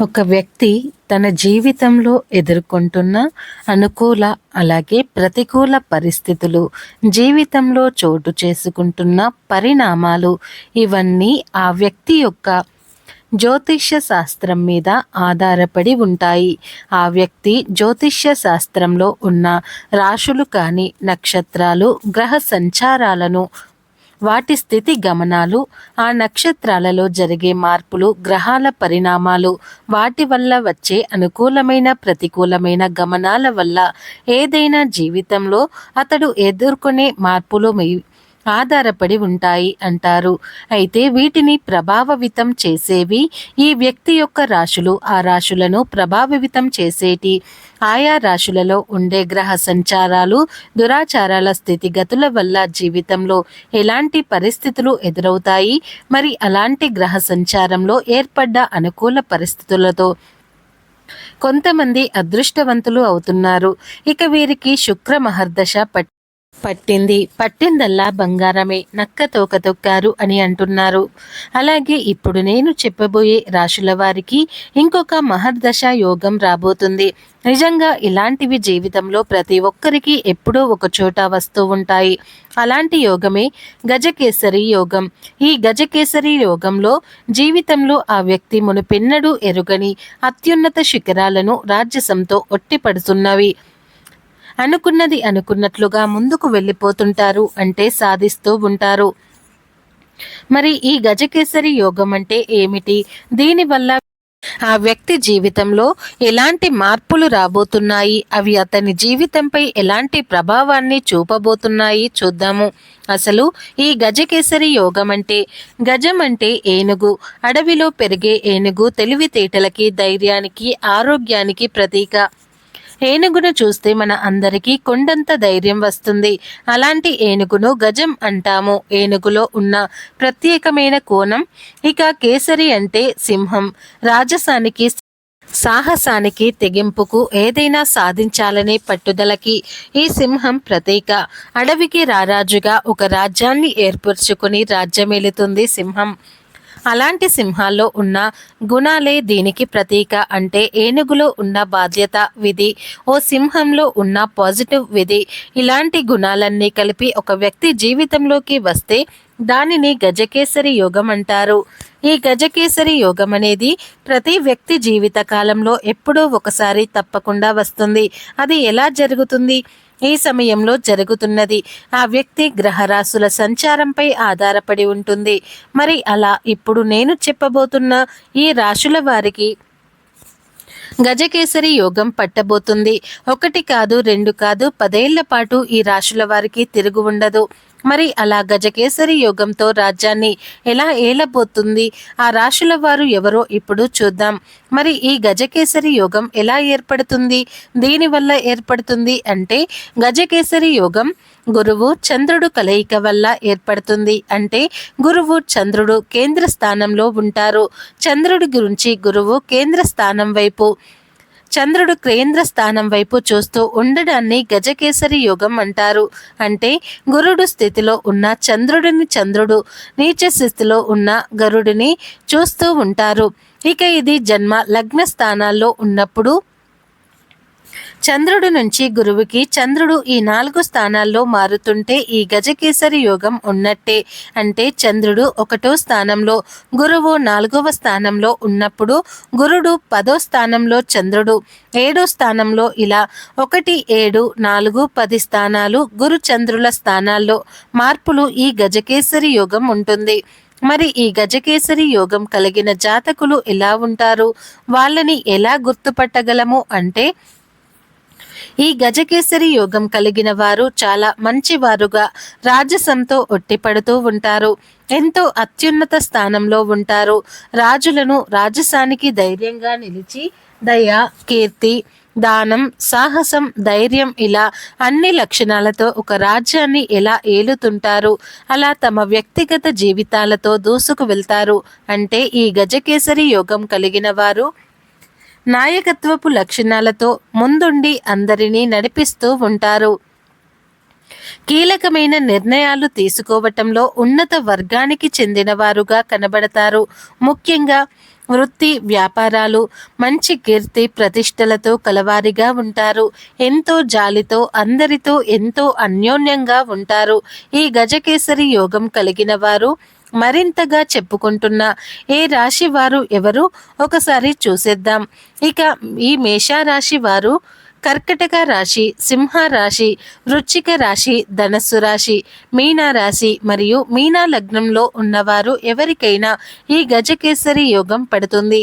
ఒక వ్యక్తి తన జీవితంలో ఎదుర్కొంటున్న అనుకూల అలాగే ప్రతికూల పరిస్థితులు జీవితంలో చోటు చేసుకుంటున్న పరిణామాలు ఇవన్నీ ఆ వ్యక్తి యొక్క జ్యోతిష్య శాస్త్రం మీద ఆధారపడి ఉంటాయి. ఆ వ్యక్తి జ్యోతిష్య శాస్త్రంలో ఉన్న రాశులు కానీ నక్షత్రాలు గ్రహ సంచారాలను వాటి స్థితి గమనాలు ఆ నక్షత్రాలలో జరిగే మార్పులు గ్రహాల పరిణామాలు వాటి వల్ల వచ్చే అనుకూలమైన ప్రతికూలమైన గమనాల వల్ల ఏదైనా జీవితంలో అతడు ఎదుర్కొనే మార్పులు ఆధారపడి ఉంటాయి అంటారు. అయితే వీటిని ప్రభావితం చేసేవి ఈ వ్యక్తి యొక్క రాశులు. ఆ రాశులను ప్రభావితం చేసేటి ఆయా రాశులలో ఉండే గ్రహ సంచారాలు దురాచారాల స్థితిగతుల వల్ల జీవితంలో ఎలాంటి పరిస్థితులు ఎదురవుతాయి? మరి అలాంటి గ్రహ సంచారంలో ఏర్పడ్డ అనుకూల పరిస్థితులతో కొంతమంది అదృష్టవంతులు అవుతున్నారు. ఇక వీరికి శుక్ర మహర్దశ పట్టి పట్టింది. పట్టిందల్లా బంగారమే. నక్క తోక తొక్కారు అని అంటున్నారు. అలాగే ఇప్పుడు నేను చెప్పబోయే రాశుల వారికి ఇంకొక మహర్దశ యోగం రాబోతుంది. నిజంగా ఇలాంటివి జీవితంలో ప్రతి ఒక్కరికి ఎప్పుడో ఒక చోట వస్తూ ఉంటాయి. అలాంటి యోగమే గజకేసరి యోగం. ఈ గజకేసరి యోగంలో జీవితంలో ఆ వ్యక్తి మునుపెన్నడూ ఎరుగని అత్యున్నత శిఖరాలను రాజ్యసంతో ఒట్టిపడుతున్నవి. అనుకున్నది అనుకున్నట్లుగా ముందుకు వెళ్ళిపోతుంటారు అంటే సాధిస్తూ ఉంటారు. మరి ఈ గజకేసరి యోగం అంటే ఏమిటి? దీనివల్ల ఆ వ్యక్తి జీవితంలో ఎలాంటి మార్పులు రాబోతున్నాయి? అవి అతని జీవితంపై ఎలాంటి ప్రభావాన్ని చూపబోతున్నాయి? చూద్దాము. అసలు ఈ గజకేసరి యోగం అంటే గజం అంటే ఏనుగు. అడవిలో పెరిగే ఏనుగు తెలివితేటలకి ధైర్యానికి ఆరోగ్యానికి ప్రతీక. ఏనుగును చూస్తే మన అందరికీ కొండంత ధైర్యం వస్తుంది. అలాంటి ఏనుగును గజం అంటాము. ఏనుగులో ఉన్న ప్రత్యేకమైన కోణం ఇక కేసరి అంటే సింహం. రాజసానికి సాహసానికి తెగింపుకు ఏదైనా సాధించాలనే పట్టుదలకి ఈ సింహం ప్రతీక. అడవికి రారాజుగా ఒక రాజ్యాన్ని ఏర్పరచుకుని రాజ్యమేలుతుంది సింహం. అలాంటి సింహాల్లో ఉన్న గుణాలే దీనికి ప్రతీక అంటే ఏనుగులో ఉన్న బాధ్యత విధి ఓ సింహంలో ఉన్న పాజిటివ్ విధి. ఇలాంటి గుణాలన్నీ కలిపి ఒక వ్యక్తి జీవితంలోకి వస్తే దానిని గజకేసరి యోగం అంటారు. ఈ గజకేసరి యోగం అనేది ప్రతి వ్యక్తి జీవిత కాలంలో ఎప్పుడో ఒకసారి తప్పకుండా వస్తుంది. అది ఎలా జరుగుతుంది? ఈ సమయంలో జరుగుతున్నది. ఆ వ్యక్తి గ్రహరాశుల సంచారంపై ఆధారపడి ఉంటుంది. మరి అలా ఇప్పుడు నేను చెప్పబోతున్న ఈ రాశుల వారికి గజకేసరి యోగం పట్టబోతుంది. ఒకటి కాదు రెండు కాదు పదేళ్ళ పాటు ఈ రాశుల వారికి తిరుగు ఉండదు. మరి అలా గజకేసరి యోగంతో రాజ్యాన్ని ఎలా ఏలబోతుంది? ఆ రాశుల వారు ఎవరో ఇప్పుడు చూద్దాం. మరి ఈ గజకేసరి యోగం ఎలా ఏర్పడుతుంది? దీనివల్ల ఏర్పడుతుంది అంటే గజకేసరి యోగం గురువు చంద్రుడు కలయిక వల్ల ఏర్పడుతుంది అంటే గురువు చంద్రుడు కేంద్ర స్థానంలో ఉంటారు. చంద్రుడి గురించి గురువు కేంద్ర స్థానం వైపు చంద్రుడు కేంద్ర స్థానం వైపు చూస్తూ ఉండడాన్ని గజకేసరి యోగం అంటారు. అంటే గురుడు స్థితిలో ఉన్న చంద్రుడిని చంద్రుడు నీచ స్థితిలో ఉన్న గరుడిని చూస్తూ ఉంటారు. ఇక ఇది జన్మ లగ్న స్థానాల్లో ఉన్నప్పుడు చంద్రుడు నుంచి గురువుకి చంద్రుడు ఈ నాలుగు స్థానాల్లో మారుతుంటే ఈ గజకేసరి యోగం ఉన్నట్టే. అంటే చంద్రుడు ఒకటో స్థానంలో గురువు నాలుగవ స్థానంలో ఉన్నప్పుడు గురుడు పదో స్థానంలో చంద్రుడు ఏడో స్థానంలో ఇలా ఒకటి ఏడు నాలుగు పది స్థానాలు గురు చంద్రుల స్థానాల్లో మార్పులు ఈ గజకేసరి యోగం ఉంటుంది. మరి ఈ గజకేసరి యోగం కలిగిన జాతకులు ఎలా ఉంటారు? వాళ్ళని ఎలా గుర్తుపట్టగలము? అంటే ఈ గజకేసరి యోగం కలిగిన వారు చాలా మంచివారుగా రాజసంతో ఒట్టిపడుతూ ఉంటారు. ఎంతో అత్యున్నత స్థానంలో ఉంటారు. రాజులను రాజసానికి ధైర్యంగా నిలిచి దయ కీర్తి దానం సాహసం ధైర్యం ఇలా అన్ని లక్షణాలతో ఒక రాజ్యాన్ని ఎలా ఏలుతుంటారు? అలా తమ వ్యక్తిగత జీవితాలతో దూసుకు వెళ్తారు. అంటే ఈ గజకేసరి యోగం కలిగిన వారు నాయకత్వపు లక్షణాలతో ముందుండి అందరినీ నడిపిస్తూ ఉంటారు. కీలకమైన నిర్ణయాలు తీసుకోవటంలో ఉన్నత వర్గానికి చెందినవారుగా కనబడతారు. ముఖ్యంగా వృత్తి వ్యాపారాలు మంచి కీర్తి ప్రతిష్టలతో కలవారిగా ఉంటారు. ఎంతో జాలితో అందరితో ఎంతో అన్యోన్యంగా ఉంటారు. ఈ గజకేసరి యోగం కలిగిన వారు మరింతగా చెప్పుకుంటున్న ఏ రాశి వారు ఎవరు? ఒకసారి చూసేద్దాం. ఇక ఈ మేషారాశి వారు కర్కటక రాశి సింహ రాశి వృచ్చిక రాశి ధనస్సు రాశి మీనా రాశి మరియు మీనా లగ్నంలో ఉన్నవారు ఎవరికైనా ఈ గజకేసరి యోగం పడుతుంది.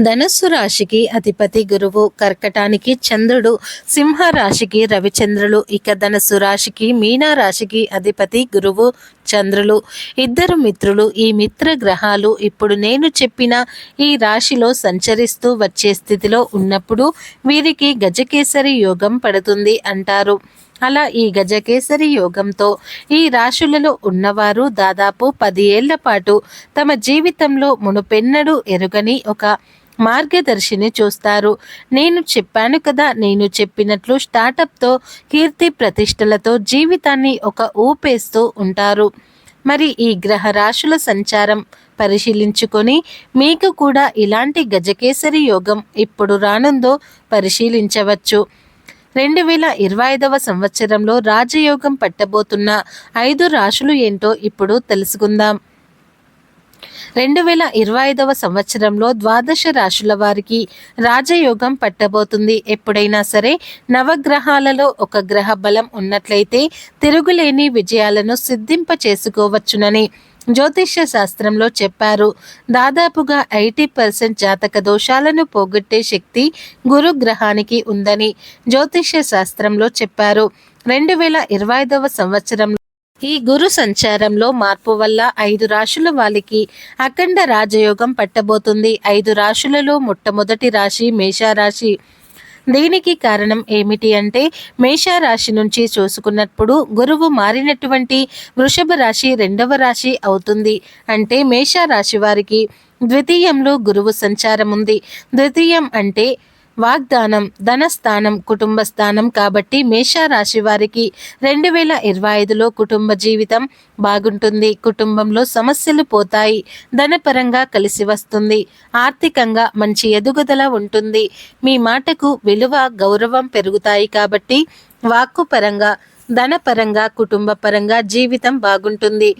ధనస్సు రాశికి అధిపతి గురువు కర్కటానికి చంద్రుడు సింహ రాశికి రవిచంద్రులు ఇక ధనస్సు రాశికి మీనా రాశికి అధిపతి గురువు చంద్రులు ఇద్దరు మిత్రులు ఈ మిత్ర గ్రహాలు ఇప్పుడు నేను చెప్పిన ఈ రాశిలో సంచరిస్తూ వచ్చే స్థితిలో ఉన్నప్పుడు వీరికి గజకేసరి యోగం పడుతుంది అంటారు. అలా ఈ గజకేసరి యోగంతో ఈ రాశులలో ఉన్నవారు దాదాపు పది ఏళ్ళ పాటు తమ జీవితంలో మునుపెన్నడూ ఎరుగని ఒక మార్గదర్శిని చూస్తారు. నేను చెప్పాను కదా నేను చెప్పినట్లు స్టార్టప్తో కీర్తి ప్రతిష్టలతో జీవితాన్ని ఒక ఊపేస్తూ ఉంటారు. మరి ఈ గ్రహ రాశుల సంచారం పరిశీలించుకొని మీకు కూడా ఇలాంటి గజకేసరి యోగం ఇప్పుడు రానుందో పరిశీలించవచ్చు. రెండు వేల ఇరవై ఐదవ సంవత్సరంలో రాజయోగం పట్టబోతున్న ఐదు రాశులు ఏంటో ఇప్పుడు తెలుసుకుందాం. రెండు వేల ఇరవై ఐదవ సంవత్సరంలో ద్వాదశ రాశుల వారికి రాజయోగం పట్టబోతుంది. ఎప్పుడైనా సరే నవగ్రహాలలో ఒక గ్రహ బలం ఉన్నట్లయితే తిరుగులేని విజయాలను సిద్ధింప చేసుకోవచ్చునని జ్యోతిష్య శాస్త్రంలో చెప్పారు. దాదాపుగా ఎయిటీ పర్సెంట్ జాతక దోషాలను పోగొట్టే శక్తి గురు గ్రహానికి ఉందని జ్యోతిష్య శాస్త్రంలో చెప్పారు. రెండు వేల ఇరవై ఐదవ సంవత్సరంలో ఈ గురు సంచారంలో మార్పు వల్ల ఐదు రాశుల వాళ్ళకి అఖండ రాజయోగం పట్టబోతుంది. ఐదు రాశులలో మొట్టమొదటి రాశి మేషారాశి. దీనికి కారణం ఏమిటి అంటే మేషారాశి నుంచి చూసుకున్నప్పుడు గురువు మారినటువంటి వృషభ రాశి రెండవ రాశి అవుతుంది. అంటే మేషారాశి వారికి ద్వితీయంలో గురువు సంచారం ఉంది ద్వితీయం అంటే వాగ్దానం ధనస్థానం కుటుంబ స్థానం కాబట్టి మేషారాశి వారికి రెండు వేల ఇరవై ఐదులో కుటుంబ జీవితం బాగుంటుంది. కుటుంబంలో సమస్యలు పోతాయి. ధనపరంగా కలిసి వస్తుంది. ఆర్థికంగా మంచి ఎదుగుదల ఉంటుంది. మీ మాటకు విలువ గౌరవం పెరుగుతాయి కాబట్టి వాక్కు పరంగా ధనపరంగా కుటుంబ పరంగా జీవితం బాగుంటుంది.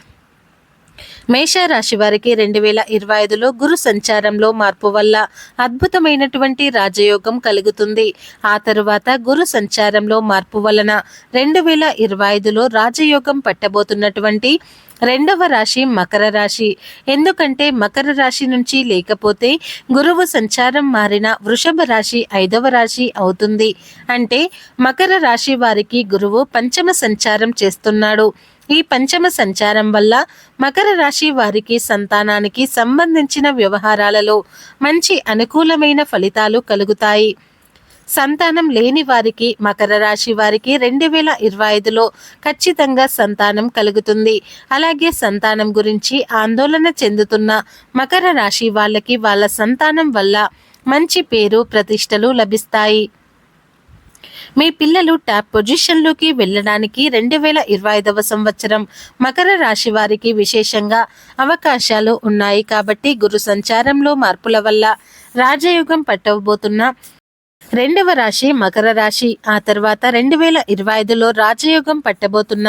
మేషరాశి వారికి రెండు వేల ఇరవై ఐదులో గురు సంచారంలో మార్పు వల్ల అద్భుతమైనటువంటి రాజయోగం కలుగుతుంది. ఆ తరువాత గురు సంచారంలో మార్పు వలన రెండు వేల ఇరవై ఐదులో రాజయోగం పట్టబోతున్నటువంటి రెండవ రాశి మకర రాశి. ఎందుకంటే మకర రాశి నుంచి లేకపోతే గురువు సంచారం మారిన వృషభ రాశి ఐదవ రాశి అవుతుంది. అంటే మకర రాశి వారికి గురువు పంచమ సంచారం చేస్తున్నాడు. ఈ పంచమ సంచారం వల్ల మకర రాశి వారికి సంతానానికి సంబంధించిన వ్యవహారాలలో మంచి అనుకూలమైన ఫలితాలు కలుగుతాయి. సంతానం లేని వారికి మకర రాశి వారికి రెండు వేల ఇరవై ఐదులో ఖచ్చితంగా సంతానం కలుగుతుంది. అలాగే సంతానం గురించి ఆందోళన చెందుతున్న మకర రాశి వాళ్ళకి వాళ్ళ సంతానం వల్ల మంచి పేరు ప్రతిష్టలు లభిస్తాయి. మీ పిల్లలు ట్యాప్ పొజిషన్లోకి వెళ్ళడానికి రెండు వేల ఇరవై ఐదవ సంవత్సరం మకర రాశి వారికి విశేషంగా అవకాశాలు ఉన్నాయి కాబట్టి గురు సంచారంలో మార్పుల వల్ల రాజయోగం పట్టబోతున్న రెండవ రాశి మకర రాశి ఆ తర్వాత రెండు వేల ఇరవై ఐదులో రాజయోగం పట్టబోతున్న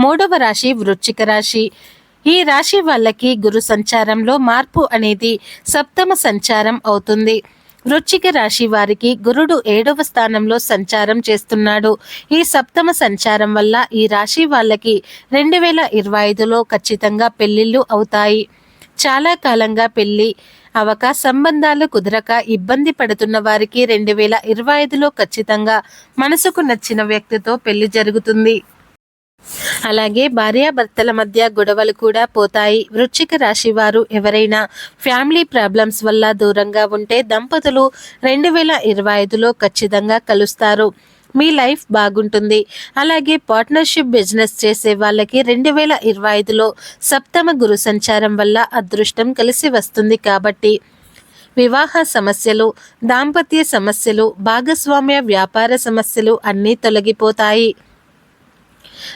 మూడవ రాశి వృశ్చిక రాశి. ఈ రాశి వాళ్ళకి గురు సంచారంలో మార్పు అనేది సప్తమ సంచారం అవుతుంది. వృచ్చిక రాశి వారికి గురుడు ఏడవ స్థానంలో సంచారం చేస్తున్నాడు. ఈ సప్తమ సంచారం వల్ల ఈ రాశి వాళ్ళకి రెండు వేల ఇరవై ఐదులో ఖచ్చితంగా పెళ్ళిళ్ళు అవుతాయి. చాలా కాలంగా పెళ్ళి అవక సంబంధాలు కుదరక ఇబ్బంది పడుతున్న వారికి రెండు వేల ఇరవై ఐదులో ఖచ్చితంగా మనసుకు నచ్చిన వ్యక్తితో పెళ్ళి జరుగుతుంది. అలాగే భార్యాభర్తల మధ్య గొడవలు కూడా పోతాయి. వృశ్చిక రాశి వారు ఎవరైనా ఫ్యామిలీ ప్రాబ్లమ్స్ వల్ల దూరంగా ఉంటే దంపతులు రెండు వేల ఇరవై ఐదులో ఖచ్చితంగా కలుస్తారు. మీ లైఫ్ బాగుంటుంది. అలాగే పార్ట్నర్షిప్ బిజినెస్ చేసే వాళ్ళకి రెండు వేల ఇరవై ఐదులో సప్తమ గురు సంచారం వల్ల అదృష్టం కలిసి వస్తుంది కాబట్టి వివాహ సమస్యలు దాంపత్య సమస్యలు భాగస్వామ్య వ్యాపార సమస్యలు అన్నీ తొలగిపోతాయి.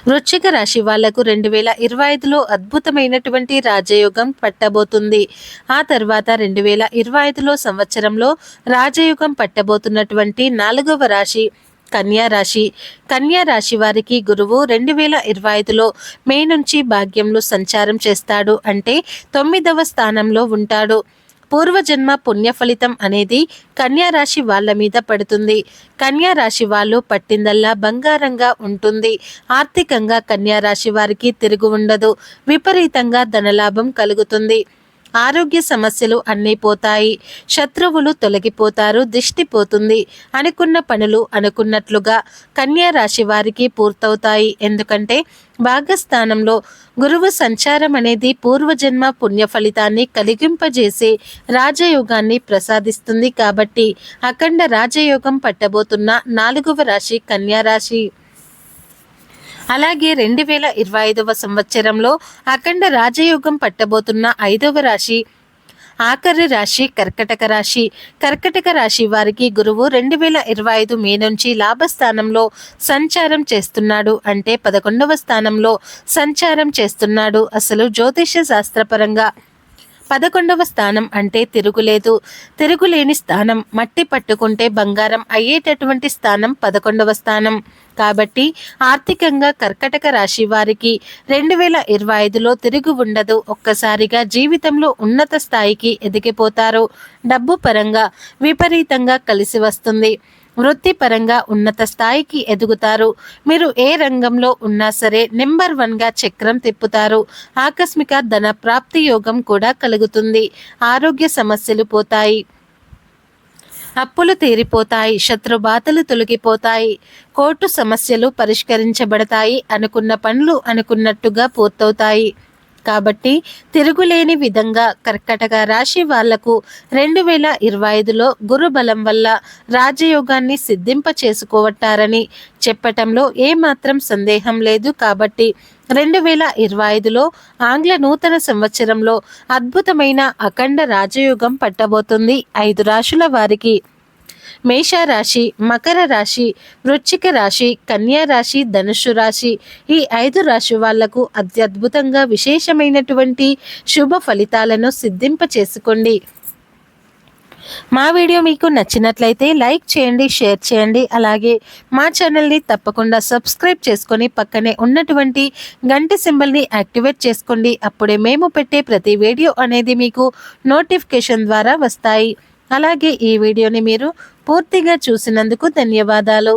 వృశ్చిక రాశి వాళ్ళకు రెండు వేల ఇరవై ఐదులో అద్భుతమైనటువంటి రాజయోగం పట్టబోతుంది. ఆ తర్వాత రెండు వేల ఇరవై ఐదులో సంవత్సరంలో రాజయోగం పట్టబోతున్నటువంటి నాలుగవ రాశి కన్యా రాశి. కన్యా రాశి వారికి గురువు రెండు వేల ఇరవై ఐదులో మే నుంచి భాగ్యంలో సంచారం చేస్తాడు. అంటే తొమ్మిదవ స్థానంలో ఉంటాడు. పూర్వజన్మ పుణ్యఫలితం అనేది కన్యారాశి వాళ్ళ మీద పడుతుంది. కన్యారాశి వాళ్ళు పట్టిందల్లా బంగారంగా ఉంటుంది. ఆర్థికంగా కన్యారాశి వారికి తిరుగు ఉండదు. విపరీతంగా ధనలాభం కలుగుతుంది. ఆరోగ్య సమస్యలు అన్నీ పోతాయి. శత్రువులు తొలగిపోతారు దిష్టి పోతుంది. అనుకున్న పనులు అనుకున్నట్లుగా కన్యా రాశి వారికి పూర్తవుతాయి. ఎందుకంటే భాగస్థానంలో గురువు సంచారం అనేది పూర్వజన్మ పుణ్య ఫలితాన్ని కలిగింపజేసే రాజయోగాన్ని ప్రసాదిస్తుంది కాబట్టి అఖండ రాజయోగం పట్టబోతున్న నాలుగవ రాశి కన్యా రాశి. అలాగే రెండు వేల ఇరవై ఐదవ సంవత్సరంలో అఖండ రాజయోగం పట్టబోతున్న ఐదవ రాశి ఆఖరి రాశి కర్కటక రాశి. కర్కటక రాశి వారికి గురువు రెండు వేల ఇరవై ఐదు మే నుంచి లాభస్థానంలో సంచారం చేస్తున్నాడు. అంటే పదకొండవ స్థానంలో సంచారం చేస్తున్నాడు. అసలు జ్యోతిష శాస్త్రపరంగా పదకొండవ స్థానం అంటే తిరుగులేదు. తిరుగులేని స్థానం మట్టి పట్టుకుంటే బంగారం అయ్యేటటువంటి స్థానం పదకొండవ స్థానం. కాబట్టి ఆర్థికంగా కర్కటక రాశి వారికి రెండు వేల ఇరవై ఐదులో తిరుగు ఉండదు. ఒక్కసారిగా జీవితంలో ఉన్నత స్థాయికి ఎదిగిపోతారు. డబ్బు పరంగా విపరీతంగా కలిసి వస్తుంది. వృత్తిపరంగా ఉన్నత స్థాయికి ఎదుగుతారు. మీరు ఏ రంగంలో ఉన్నా సరే నెంబర్ వన్గా చక్రం తిప్పుతారు. ఆకస్మిక ధన ప్రాప్తి యోగం కూడా కలుగుతుంది. ఆరోగ్య సమస్యలు పోతాయి. అప్పులు తీరిపోతాయి. శత్రుబాధలు తొలగిపోతాయి. కోర్టు సమస్యలు పరిష్కరించబడతాయి. అనుకున్న పనులు అనుకున్నట్టుగా పూర్తవుతాయి. కాబట్టి తిరుగులేని విధంగా కర్కటక రాశి వాళ్ళకు రెండు వేల ఇరవై ఐదులో గురు బలం వల్ల రాజయోగాన్ని సిద్ధింప చేసుకోవటారని చెప్పటంలో ఏమాత్రం సందేహం లేదు కాబట్టి రెండు వేల ఇరవై ఐదులో ఆంగ్ల నూతన సంవత్సరంలో అద్భుతమైన అఖండ రాజయోగం పట్టబోతుంది. ఐదు రాశుల వారికి మేషరాశి మకర రాశి వృశ్చిక రాశి కన్యా రాశి ధనుషు రాశి ఈ ఐదు రాశి వాళ్ళకు అత్యద్భుతంగా విశేషమైనటువంటి శుభ ఫలితాలను సిద్ధింప చేసుకోండి మా వీడియో మీకు నచ్చినట్లయితే లైక్ చేయండి షేర్ చేయండి. అలాగే మా ఛానల్ని తప్పకుండా సబ్స్క్రైబ్ చేసుకొని పక్కనే ఉన్నటువంటి గంట సింబల్ని యాక్టివేట్ చేసుకోండి. అప్పుడే మేము పెట్టే ప్రతి వీడియో అనేది మీకు నోటిఫికేషన్ ద్వారా వస్తాయి. అలాగే ఈ వీడియోని మీరు పూర్తిగా చూసినందుకు ధన్యవాదాలు.